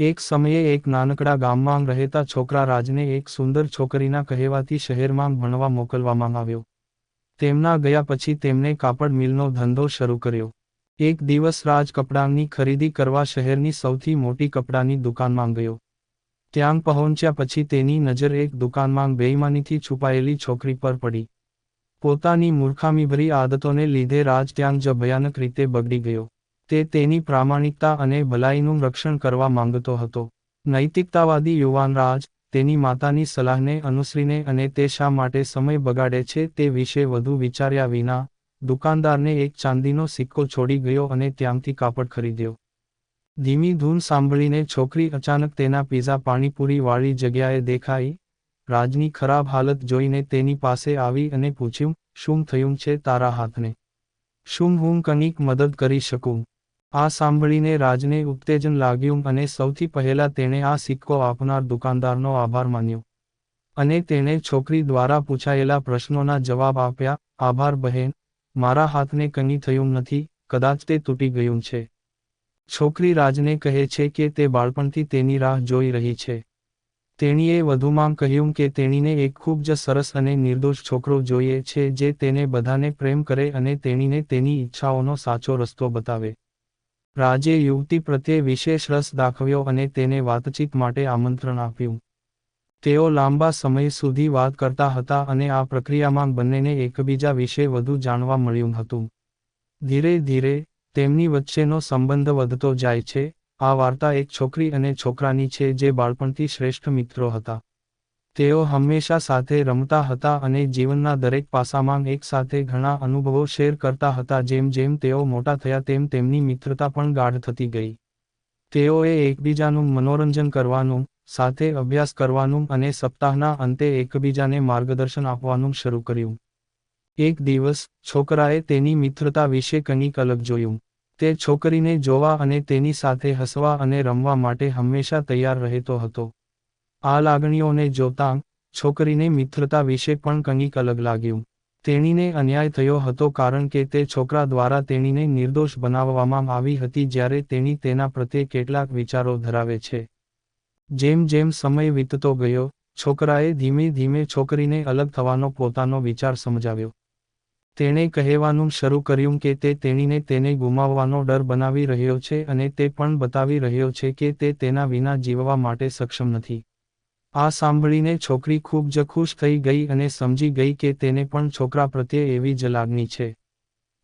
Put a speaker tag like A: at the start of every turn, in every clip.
A: એક સમયે એક નાનકડા ગામમાં રહેતા છોકરા રાજને એક સુંદર છોકરીના કહેવાથી શહેરમાં ભણવા મોકલવામાં આવ્યો. તેમના ગયા પછી તેમણે કાપડ મિલનો ધંધો શરૂ કર્યો. એક દિવસ રાજ કપડાંની ખરીદી કરવા શહેરની સૌથી મોટી કપડાની દુકાનમાં ગયો. ત્યાં પહોંચ્યા પછી તેની નજર એક દુકાનમાં બેઈમાનીથી છુપાયેલી છોકરી પર પડી. પોતાની મૂર્ખામીભરી આદતોને લીધે રાજ ત્યાં જ ભયાનક રીતે બગડી ગયો. તે તેની પ્રામાણિકતા અને ભલાઈનું રક્ષણ કરવા માંગતો હતો. નૈતિકતાવાદી યુવાન રાજ તેની માતાની સલાહને અનુસરીને અને તે શા માટે સમય બગાડે છે તે વિશે વધુ વિચાર્યા વિના, દુકાનદારને એક ચાંદીનો સિક્કો છોડી ગયો અને ત્યાંથી કાપડ ખરીદ્યો. ધીમી ધૂન સાંભળીને છોકરી અચાનક તેના પીઝા પાણીપુરી વાળી જગ્યાએ દેખાઈ. રાજની ખરાબ હાલત જોઈને તેની પાસે આવી અને પૂછ્યું, શું થયું છે તારા હાથને? શું હું કંઈક મદદ કરી શકું? આ સાંભળીને રાજને ઉત્તેજન લાગ્યું અને સૌથી પહેલા તેણે આ સિક્કો આપનાર દુકાનદારનો આભાર માન્યો. અને તેણે છોકરી દ્વારા પૂછાયેલા પ્રશ્નોના જવાબ આપ્યા, આભાર બહેન, મારા હાથને કંઈ થયું નથી, કદાચ તે તૂટી ગયું છે. છોકરી રાજને કહે છે કે તે બાળપણથી તેની રાહ જોઈ રહી છે. તેણીએ વધુમાં કહ્યું કે તેણીને એક ખૂબ જ સરસ અને નિર્દોષ છોકરો જોઈએ છે જે તેને બધાને પ્રેમ કરે અને તેણીને તેની ઈચ્છાઓનો સાચો રસ્તો બતાવે. રાજે યુવતી પ્રત્યે વિશેષ રસ દાખવ્યો અને તેને વાતચીત માટે આમંત્રણ આપ્યું. તેઓ લાંબા સમય સુધી વાત કરતા હતા અને આ પ્રક્રિયામાં બંનેને એકબીજા વિશે વધુ જાણવા મળ્યું હતું. ધીરે ધીરે, તેમની વચ્ચેનો સંબંધ વધતો જાય છે. આ વાર્તા એક છોકરી અને છોકરાની છે જે બાળપણથી શ્રેષ્ઠ મિત્રો હતા. તેઓ હંમેશા સાથે રમતા હતા અને જીવનના દરેક પાસામાં એકસાથે ઘણા અનુભવો શેર કરતા હતા જેમ જેમ તેઓ મોટા થયા તેમ તેમની મિત્રતા પણ ગાઢ થતી ગઈ. તેઓએ એકબીજાનું મનોરંજન કરવાનું, સાથે અભ્યાસ કરવાનું અને સપ્તાહના અંતે એકબીજાને માર્ગદર્શન આપવાનું શરૂ કર્યું. એક દિવસ, છોકરાએ તેની મિત્રતા વિશે કંઈક અલગ જોયું. તે છોકરીને જોવા અને તેની સાથે હસવા અને રમવા માટે હંમેશા તૈયાર રહેતો હતો. આ લાગણીઓને જોતાં છોકરીને મિત્રતા વિશે પણ કંઈક અલગ લાગ્યું. તેણીને અન્યાય થયો હતો કારણ કે તે છોકરા દ્વારા તેણીને નિર્દોષ બનાવવામાં આવી હતી જ્યારે તેણી તેના પ્રત્યે કેટલાક વિચારો ધરાવે છે. જેમ જેમ સમય વીતતો ગયો, છોકરાએ ધીમે ધીમે છોકરીને અલગ થવાનો પોતાનો વિચાર સમજાવ્યો. તેણે કહેવાનું શરૂ કર્યું કે તે તેણીને તેને ગુમાવવાનો ડર બનાવી રહ્યો છે અને તે પણ બતાવી રહ્યો છે કે તે તેના વિના જીવવા માટે સક્ષમ નથી. આ સાંભળીને છોકરી ખૂબ જ ખુશ થઈ ગઈ અને સમજી ગઈ કે તેને પણ છોકરા પ્રત્યે એવી જ લાગણી છે.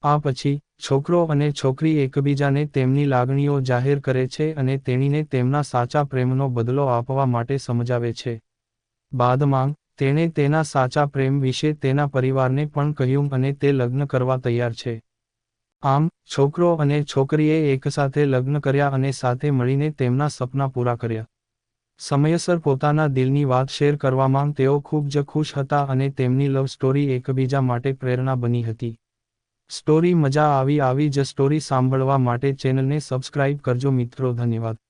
A: આ પછી, છોકરો અને છોકરી એકબીજાને તેમની લાગણીઓ જાહેર કરે છે અને તેણીને તેમના સાચા પ્રેમનો બદલો આપવા માટે સમજાવે છે. બાદમાં, તેણે તેના સાચા પ્રેમ વિશે તેના પરિવારને પણ કહ્યું અને તે લગ્ન કરવા તૈયાર છે. આમ, છોકરો અને છોકરીએ એકસાથે લગ્ન કર્યા અને સાથે મળીને તેમના સપના પૂરા કર્યા. સમયસર પોતાના દિલની વાત શેર કરવામાં તેઓ ખૂબ જ ખુશ હતા અને તેમની લવ સ્ટોરી એકબીજા માટે પ્રેરણા બની હતી. સ્ટોરી મજા આવી આવી જ સ્ટોરી સાંભળવા માટે ચેનલને સબસ્ક્રાઇબ કરજો મિત્રો, ધન્યવાદ.